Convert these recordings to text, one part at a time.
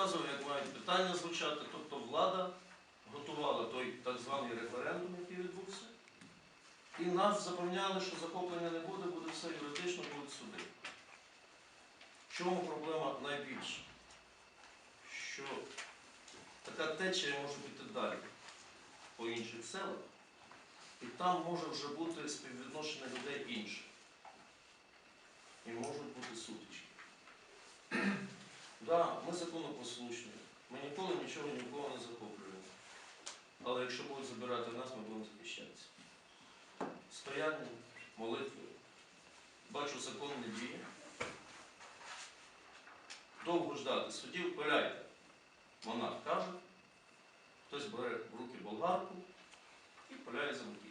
підказував, як мають питання звучати. Тобто влада готувала той так званий референдум, який відбувся. І нас запевняли, що захоплення не буде, буде все юридично, будуть суди. В чому проблема найбільша? Що така течія може піти далі по інших селах, і там може вже бути співвідношення людей інше. І можуть бути сутички. Так, ми законопослушні, ми ніколи нічого нікого не захоплюємо. Але якщо будуть забирати нас, ми будемо захищатися. Стоянням, молитвою. Бачу, закон не діє. Довго ждати судів, пиляйте. Монах каже, хтось бере в руки болгарку і пиляє замки.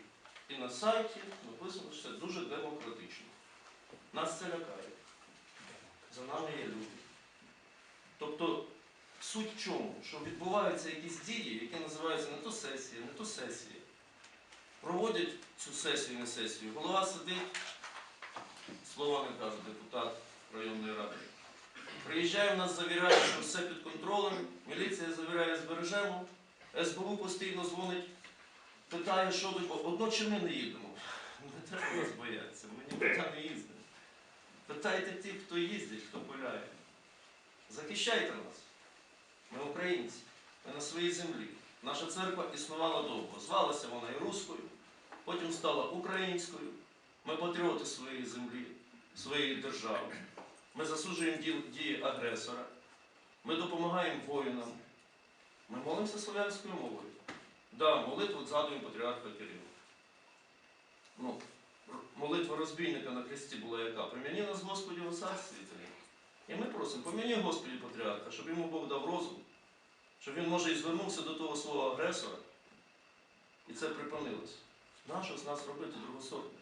І на сайті написано, що це дуже демократично. Нас це лякає. За нами є люди. Тобто суть в чому? Що відбуваються якісь дії, які називаються не то сесія, не то сесія. Проводять цю сесію, не сесію. Голова сидить, слова не каже депутат районної ради. Приїжджаємо, нас завіряють, що все під контролем, міліція завіряє, збережемо, СБУ постійно дзвонить, питає, що тут, одно чи ми не їдемо. Не треба нас боятися, ми нікуди не їздимо. Питайте тих, хто їздить, хто пиляє. Захищайте нас. Ми українці, ми на своїй землі. Наша церква існувала довго. Звалася вона і руською, потім стала українською. Ми патріоти своєї землі, своєї держави. Ми засуджуємо дії агресора. Ми допомагаємо воїнам. Ми молимося слов'янською мовою. Да, молитву згадуємо патріарха Кирила. Ну, молитва розбійника на хресті була яка? Приміні нас Господі у царстві. І ми просимо, поміні Господі патріарха, щоб йому Бог дав розум, щоб він, може, і звернувся до того свого агресора. І це припинилось. Нащо з нас робити другосортних?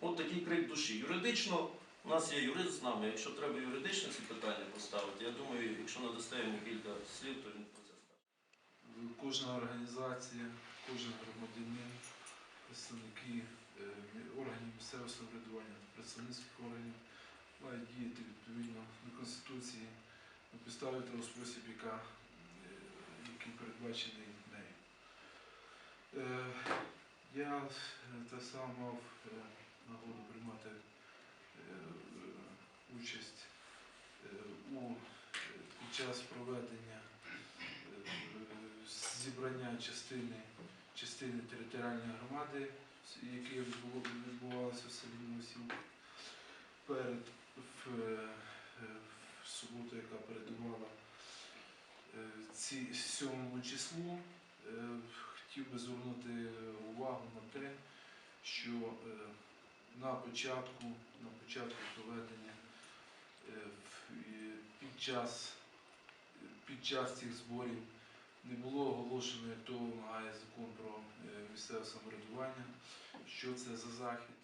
От такий крик душі. Юридично, у нас є юрист з нами, якщо треба юридично ці питання поставити, я думаю, якщо надасте йому кілька слів, то він про це скаже. Кожна організація, кожен громадянин, представники е, органів місцевого самоврядування, представницьких органів мають діяти відповідно до Конституції на підставі того спосіб, яка, е, який передбачений нею. Е, Я е, так само мав нагоду приймати участь у під час проведення зібрання частини, частини територіальної громади, яке відбувалося в селі Новосілка, перед в, е, в суботу, яка передувала е, ці 7 числу, е, хотів би звернути увагу на те, що е, на початку, на початку проведення е, під час, під час цих зборів не було оголошено, як то вимагає закон про е, місцеве самоврядування, що це за захід.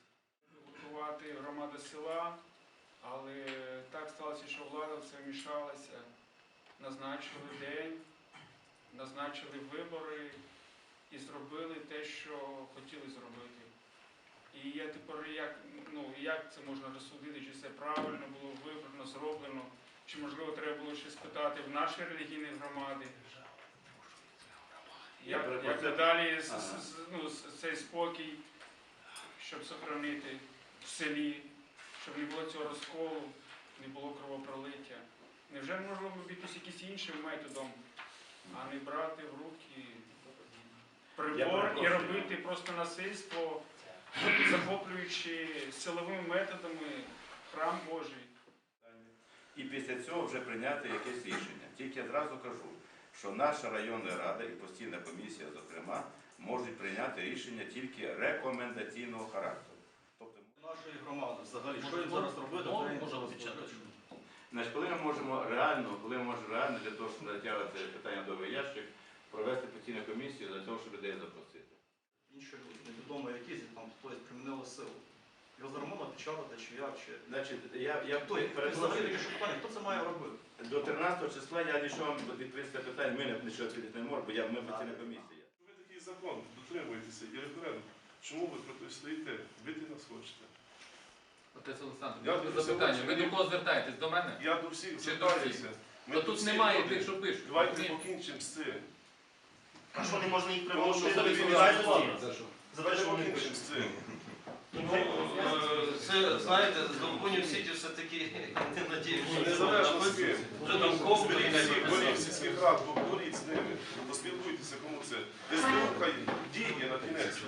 готувати громада села, але так сталося, що влада в це вмішалася, назначили день, назначили вибори і зробили те, що хотіли зробити. І я тепер як, ну, як це можна розсудити, чи це правильно було вибрано, зроблено, чи можливо треба було ще спитати в нашій релігійній громади. Як, як надалі ну, цей спокій, щоб сохранити в селі, щоб не було цього розколу, не було кровопролиття. Невже можливо обійтись якимось іншим методом, а не брати в руки прибор і робити просто насильство, захоплюючи силовими методами храм Божий? І після цього вже прийняти якесь рішення. Тільки я зразу кажу, що наша районна рада і постійна комісія, зокрема, можуть прийняти рішення тільки рекомендаційного характеру. Взагалі. Що їм зараз робити? мову Треба може значить, коли ми можемо реально, коли ми можемо реально для того, щоб затягувати питання до ящик, провести постійну комісію для того, щоб людей запросити. Інші люди, невідомо які там хтось примінили силу. Його зараз можна печатати, чи як, чи... Значить, я, я Хто? Взагалі таке що питання, хто це має робити? До 13 числа я нічого вам відповісти питань, ми не- нічого відповісти не можемо, бо я, ми постійна комісія. Ви такий закон, дотримуєтеся і референдум. Чому ви протистоїте? Бити нас хочете. Отець Олександр, Я дуже запитання. Ви до кого звертаєтесь? До мене? Я до всіх Чи до звертаюся. Ми То тут немає люди. тих, що пишуть. Давайте покінчимо з цим. А що не можна їх Тому що примусити до відповідальності? За що? За те, Давайте що вони покінчимо з цим. Ну, е, це, знаєте, з Долбунів Сіті все-таки не надіюся, що Незалежно з ким. вже там ковбри і всіх голів сільських рад, поговоріть з ними, поспілкуйтеся, кому це. СБУ хай діє на кінець.